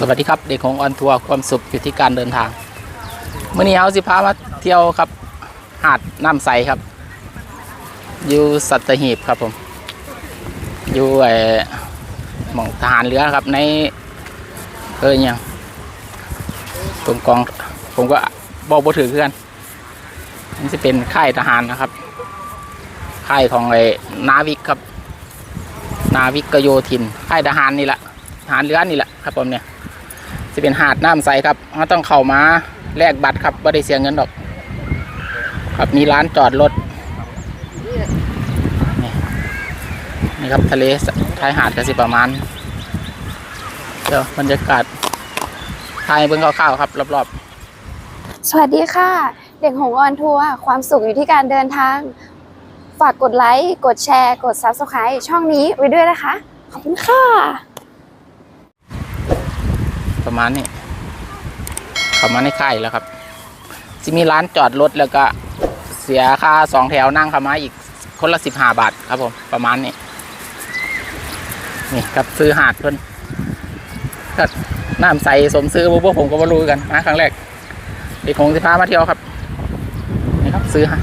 สวัสดีครับเด็กของออนทัวร์ความสุขอยู่ที่การเดินทางเมื่อนี้เราสิพามาเที่ยวครับ หาดน้ำใสครับ อยู่สัตหีบครับผม อยู่ไอ้หมองทหารเรือครับในเอ้ยยังตรงกองผมก็บอกบ่ถือเพื่อนนี่จะเป็นค่ายทหารนะครับ ค่ายของไอ้นาวิกครับ นาวิกโยธิน ค่ายทหารนี่แหละทหารเรือนี่แหละครับผมเนี่ย จะเป็นหาดน้ำใสครับเราต้องเข้ามาแลกบัตรครับไม่ได้เสียเงินดอก ครับมีร้านจอดรถนี่นี่ครับทะเลชายหาดก็สิประมาณเดี๋ยวบรรยากาศทายเบื้องคร่าวๆครับรอบๆ สวัสดีค่ะ เด็กหงออนทัวร์ความสุขอยู่ที่การเดินทาง ฝากกดไลค์ กดแชร์ กด Subscribe ช่องนี้ไว้ด้วยนะคะ ขอบคุณค่ะ ประมาณนี้ เข้ามาในค่ายแล้วครับจะมีร้านจอดรถแล้วก็เสียค่าสองแถวนั่งเข้ามาอีกคนละสิบห้าบาทครับผมประมาณนี้ นี่ครับซื้อหาดเพิ่นก็น้ำใสสมซื้อพวกผมก็มารู้กันมาครั้งแรกเด็กคงสิพามาเที่ยวครับนี่ครับซื้อหาด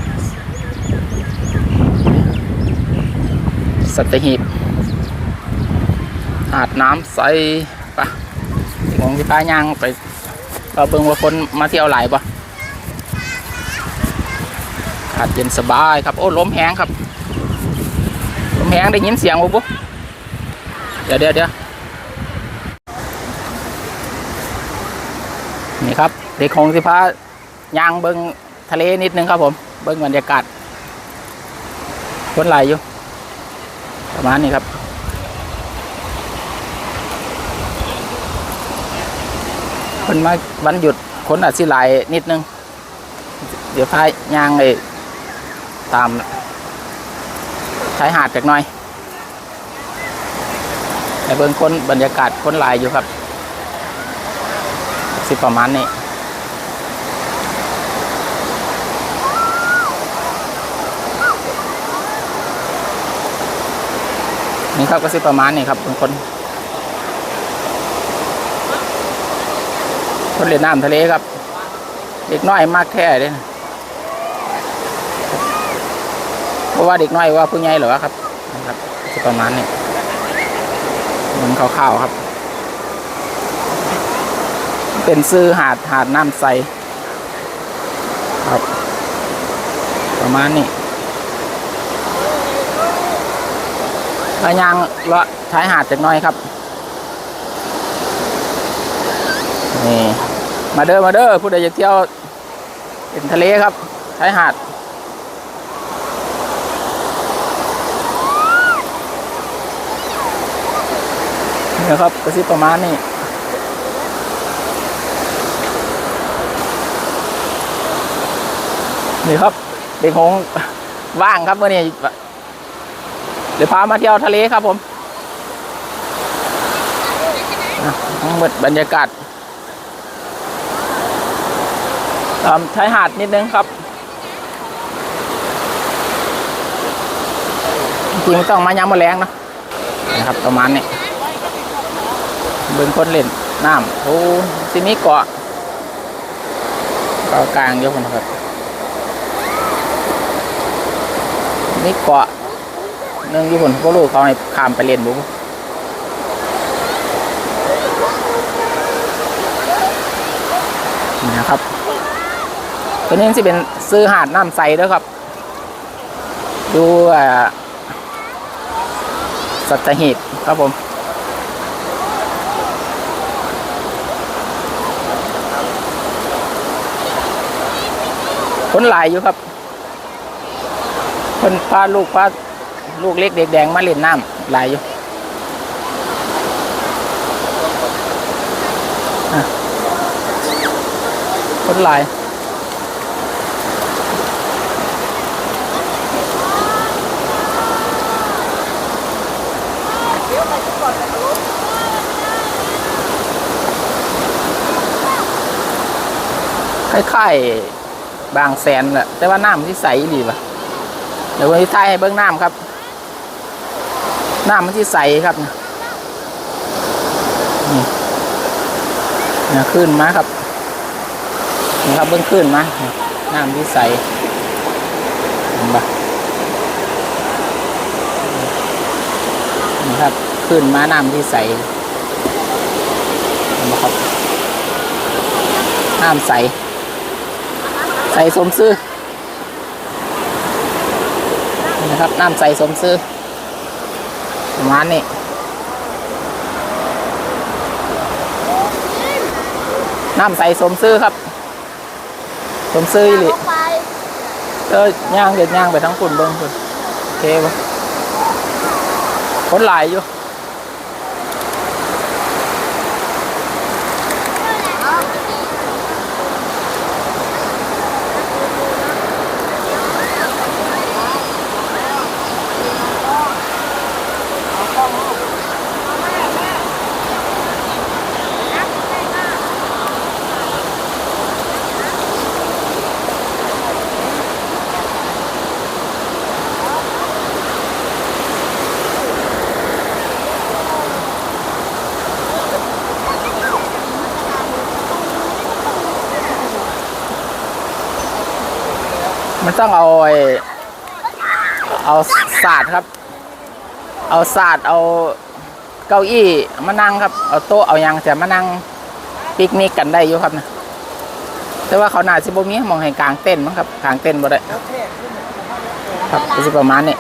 สัตหีบหาดน้ำใส ปะเด็กคงสิพาย่างไปเราเบิ่งว่าคนมาเที่ยวหลายปะหาดเย็นสบายครับ โอ้ลมแห้งครับลมแห้งได้ยินเสียงบ่ปุ๊เดี๋ยวเดี๋ยวเดี๋ยวนี่ครับ เด็กคงสิพายางเบิงทะเลนิดนึงครับผม เบิงบรรยากาศคนไหลอยู่ ประมาณนี้ครับ นมาวันหยุดคนอาจสิหลายนิดนึง เดี๋ยวพายางไอ้ตามชายหาดจากหน่อยแต่เบิ่งคนบรรยากาศคนหลายอยู่ครับ สิประมาณนี้นี่ครับก็สิประมาณนี้ครับบางคน คนเล่นน้ำทะเลครับ เด็กน้อยมากแค่เลยนะเพราะว่าเด็กน้อยว่าผู้ใหญ่หรอวะครับนะครับประมาณนี้มันขาวๆครับ เป็นซื้อหาดหาดน้ำใสครับ ประมาณนี้พายางเลาะชายหาดจากน้อยครับ นี่มาเด้อมาเด้อผู้ใดจะเที่ยวเป็นทะเลครับชายหาดนี่นะครับกระซิบประมาณนี้นี่ครับ เด็กหงว่างครับเมื่อนี้เดี๋ยวพามาเที่ยวทะเลครับผมทั้งหมดบรรยากาศตาม ชายหาดนิดนึงครับจริงต้องมายามมาแรงนะนะครับประมาณนี้เบิ่งคนเล่นน้ำโอ้สิมีเกาะเกาะกลางเยอะคนครับมีเกาะหนึ่องอยู่คนพวกลูกเขาให้ข้ามไปเล่นบุนี่นะครับ ตัวนี้สิเป็นซื้อหาดน้ำใสด้วยครับ ดูอ่าสัตหีบครับผมคนหลายอยู่ครับคนพาลูกพาลูกเล็กเด็กแดงมาเล่นน้ำหลายอยู่อะคนหลาย คล้ายๆบางแสนแหละแต่ว่าน้ำที่ใสดีป่ะเดี๋ยววันที่ไทยให้เบิ้งน้ำครับ น้ำมันที่ใสครับนี่นะขึ้นมาครับนี่ครับเบื้องขึ้นมาน้ำที่ใสเห็นปะนี่ครับขึ้นมาน้ำที่ใสเห็นปะครับน้ำใส ใส่สมซื่อนะครับน้ำใส่สมซื่อประมาณนี้น้ำใส่สมซื่อครับ สมซื่ออีหลิเออย่างเด็ดย่างไปทั้งฝุ่นเบิ้งฝุ่นโอเคปะคนหลายอยู่ มันต้องเอาไอเอาศาสตร์ครับ เอาศาสตร์เอาเก้าอี้มานั่งครับ เอาโต๊ะเอายังจะมานั่งปิกนิกกันได้อยู่ครับนะแต่ว่าเขาหนาสิบมีมองให้กลางเต้นมั้งครับกลางเต้นบ่ได้ครับก็สิประมาณนี้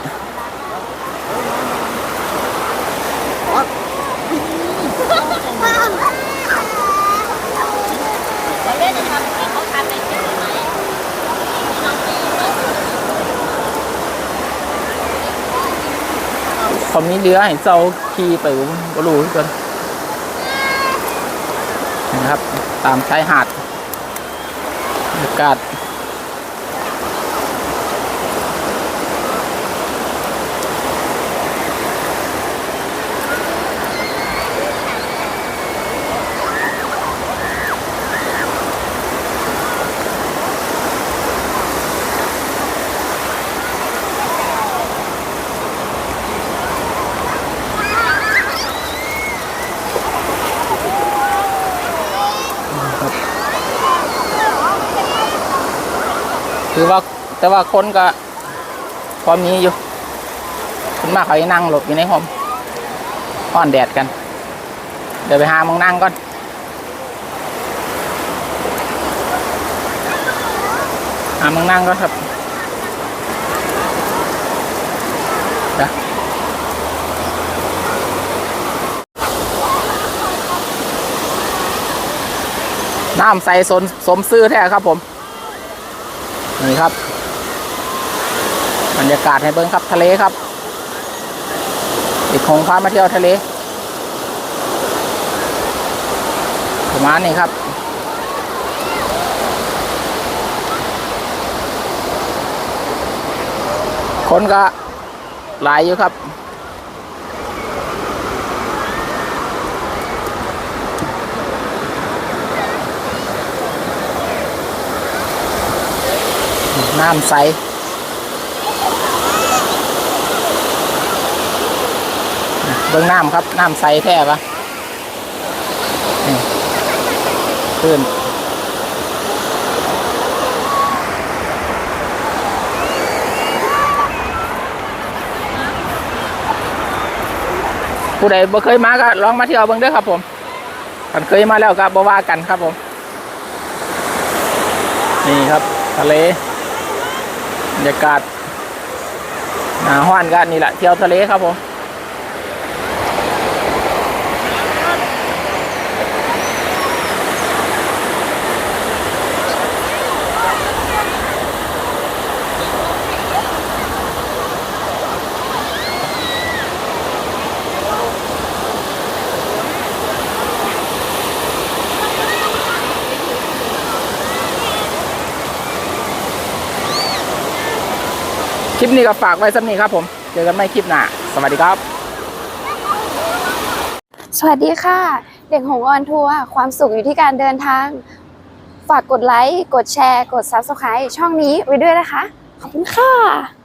เขามีเรือให้เจ้าขี่ไปบรู้คือกันนะครับ ตามชายหาดอากาศ คือว่าแต่ว่าคนก็พอมีอยู่คนมากเขาจะนั่งหลบอยู่ในห้องอ่อนแดดกัน เดี๋ยวไปหามองนั่งก่อนหามองนั่งก่อนครับเดี๋ยวน้ำใสสนสมซื่อแท้ครับผม นี่ครับบรรยากาศให้เบิ้งครับทะเลครับอีกของพามาเที่ยวทะเลประมาณนี้ครับคนก็หลายอยู่ครับ น้ำใสเบื้องน้ำครับ น้ำใสแท้ปะขึ้นผู้ใดบ่เคยมาก็ลองมาเที่ยวเบิ่งเด้อครับผมคันเคยมาแล้วก็บ่ว่ากันครับผม นี่ครับ ทะเล บรรยากาศหนาห้านกันนี่แหละเที่ยวทะเลครับผม ลิปนี้ก็ฝากไว้สักนี้ครับผม เจอกันใหม่คลิปหน้า สวัสดีครับ สวัสดีค่ะ เด็กหงออนทัวร์ความสุขอยู่ที่การเดินทาง ฝากกดไลค์ กดแชร์ กด Subscribe ช่องนี้ไว้ด้วยนะคะ ขอบคุณค่ะ